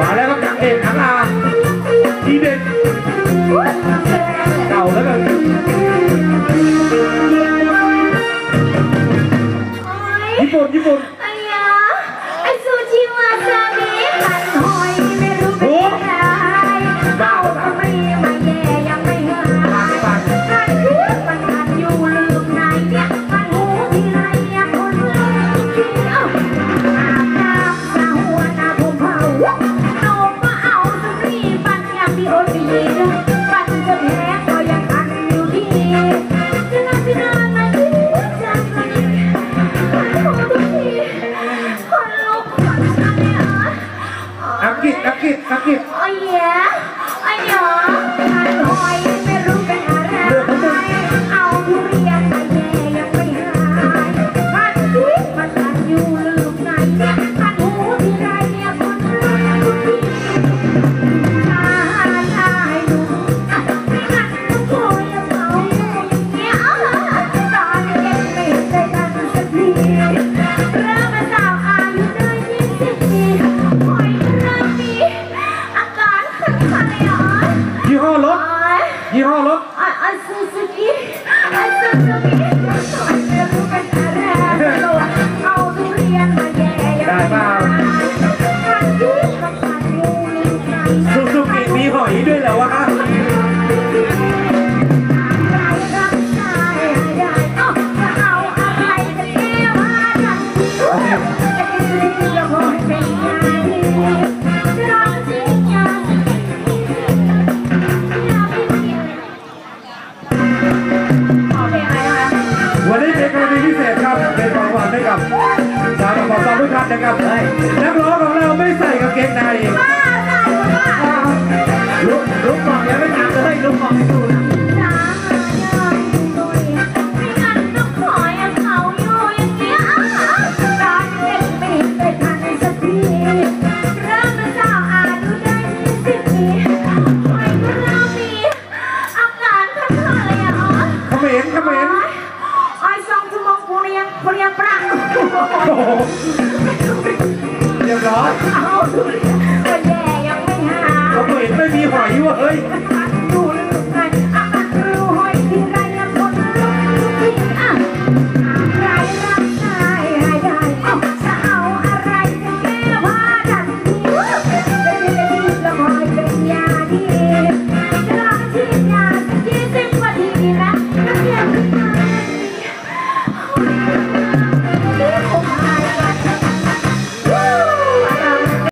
มาแล้วครับนางเอกนางอา กฤษอังกฤษอังกฤษโอ้ยอ้หยอมันหอยไม่รู้เป็นอะไร เอาทุเรียนมาแย่ยังไม่หายมันคิดมันทันอยู่ลืมไหนเนี่ยมันหูที่ไรเนี่ยคนรักทุกทีมาหาให้ดูไม่งั้นต้องโวยเอาอย่างเงี้ยตอนเด็กไม่เคยกันสักที ซูกิมีหอยด้วยเหรอวะ วันนี้เป็นพิเศษครับเป็นของขวัญให้กับชาวประกอบการทุกท่านนะครับนักร้องของเราไม่ใส่กางเกงในลุกลุกก่อนยังไม่ตามเลยลุกก่อนให้ดูนะจ้าอยากดูไม่งั้นต้องขออย่าเขาอยู่อย่างเงี้ยตอนเด็กไม่เคยทันสักทีเริ่มเป็นสาอายุได้ยี่สิบปีหอยก็เริ่มมีอาการคันๆเลยอะเขมร เรียงกูเรียงปรังโอ้โหเรียบร้อยเอาดูก็แย่ยังไม่หา เขมรไม่มีหอยเวะเฮ้ยเ